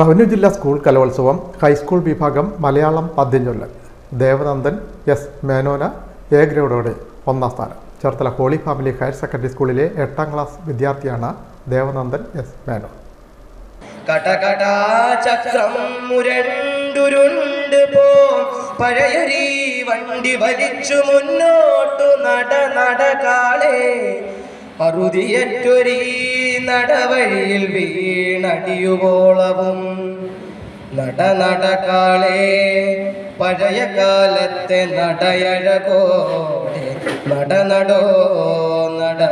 Revenue ജില്ലാ school Kalolsavam high school വിഭാഗം മലയാളം പദ്യം ചൊല്ലൽ ദേവനന്ദൻ എസ് മേനോന എ ഗ്രേഡോടെ ഒന്നാം സ്ഥാനം. Cherthala holy family higher secondary സ്കൂളിലെ എട്ടാം ക്ലാസ് വിദ്യാർത്ഥിയാണ് ദേവനന്ദൻ എസ് കടകടാ ചക്രം മുരണ്ടുരുണ്ട് പോ. പഴയരീ വണ്ടി വലിച്ചു മുന്നോട്ടു നട നടകാളെ അറുതിയറ്റൊരീ നടവഴിയിൽ വീണടിയുവോളവും. നട പഴയ കാലത്തെ നടയഴകോടെ നട നടോ. നട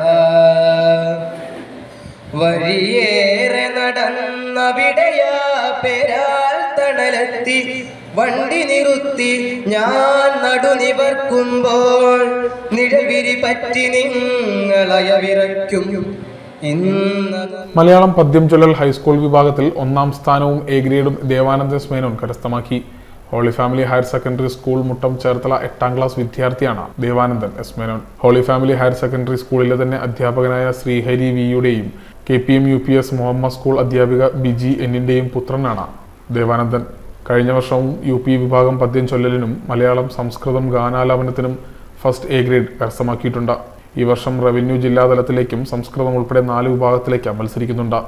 വഴിയേറെ നടന്നവിടയാ പെരാൽ തണലെത്തി വണ്ടി നിറുത്തി ഞാൻ നടുനിവർക്കുമ്പോൾ പറ്റി നിങ്ങളയവിറയ്ക്കും മലയാളം പദ്യം ചൊല്ലൽ ഹൈസ്കൂൾ വിഭാഗത്തിൽ ഒന്നാം സ്ഥാനവും എ ഗ്രേഡും ദേവാനന്ദ സ്മേനവും കരസ്ഥമാക്കി. Holy family higher secondary school Muttam Cherthala എട്ടാം ക്ലാസ് വിദ്യാർത്ഥിയാണ് Devanandan S Menon. Holy family higher secondary സ്കൂളിലെ തന്നെ അധ്യാപകനായ Sreehari വിയുടെയും K P M U P S Muhammad school അധ്യാപിക ബിജി എന്നിന്റെയും പുത്രനാണ് ദേവാനന്ദൻ. കഴിഞ്ഞ വർഷവും യു പി വിഭാഗം പദ്യം ചൊല്ലലിനും മലയാളം സംസ്കൃതം ഗാനാലാപനത്തിനും ഫസ്റ്റ് എ ഗ്രേഡ് കരസ്ഥമാക്കിയിട്ടുണ്ട്. ഈ വർഷം റവന്യൂ ജില്ലാതലത്തിലേക്കും സംസ്കൃതം ഉൾപ്പെടെ നാല് വിഭാഗത്തിലേക്കും മത്സരിക്കുന്നുണ്ട്.